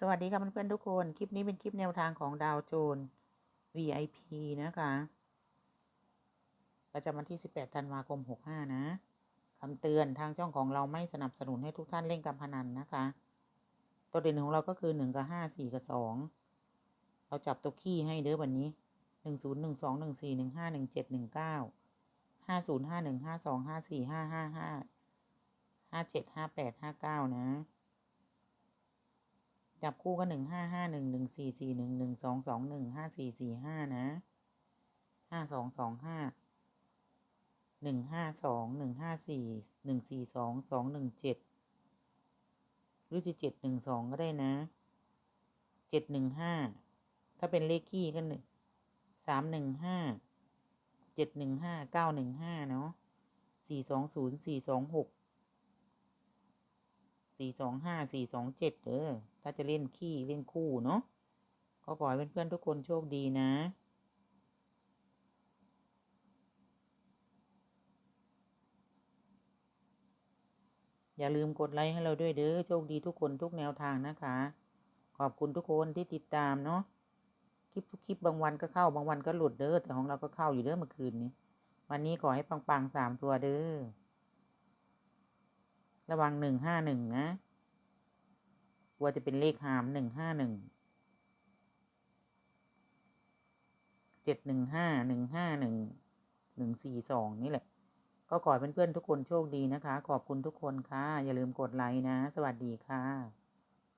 สวัสดีค่ะเพื่อนๆทุกคน คลิปนี้เป็นคลิปแนวทางของดาวโจน VIP นะคะ ประจำวันที่ 18 ธันวาคม 65 นะคำเตือนทางช่องของเราไม่สนับสนุนให้ทุกท่านเล่นการพนันนะคะ ตัวเด่นของเราก็คือ 1 กับ 5 4 กับ 2 เราจับตัวขี้ให้เด้อวันนี้ 1 0 1 2 1 4 1 5 1 7 1 9 5 0 5 1 5 2 5 4 5 5 5 5 7 5 8 5 9 นะ จับคู่ก็หนึ่งห้าห้าหนึ่งหนึ่งสี่สี่หนึ่งหนึ่งสองสองหนึ่งห้าสี่สี่ห้านะห้าสองสองห้าหนึ่งห้าสองหนึ่งห้าสี่หนึ่งสี่สองสองหนึ่งเจ็ดหรือจะเจ็ดหนึ่งสองก็ได้นะเจ็ดหนึ่งห้าถ้าเป็นเลขขี้ก็หนึ่งสามหนึ่งห้าเจ็ดหนึ่งห้าเก้าหนึ่งห้าเนาะสี่สองศูนย์สี่สองหก สี่สองห้าสี่สองเจ็ดเออถ้าจะเล่นขี้เล่นคู่เนาะก็ขอให้เพื่อนๆทุกคนโชคดีนะอย่าลืมกดไลค์ให้เราด้วยเด้อ โชคดีทุกคนทุกแนวทางนะคะ ขอบคุณทุกคนที่ติดตามเนาะ คลิปทุกคลิปบางวันก็เข้าบางวันก็หลุดเด้อ แต่ของเราก็เข้าอยู่เด้อเมื่อคืนนี้ วันนี้ขอให้ปังๆสามตัวเด้อ ระวังหนึ่งห้าหนึ่งนะกลัวจะเป็นเลขหามหนึ่งห้าหนึ่งเจ็ดหนึ่งห้าหนึ่งห้าหนึ่งหนึ่งสี่สองนี่แหละ ก็ขอให้เพื่อนๆทุกคนโชคดีนะคะ ขอบคุณทุกคนค่ะ อย่าลืมกดไลค์นะ สวัสดีค่ะ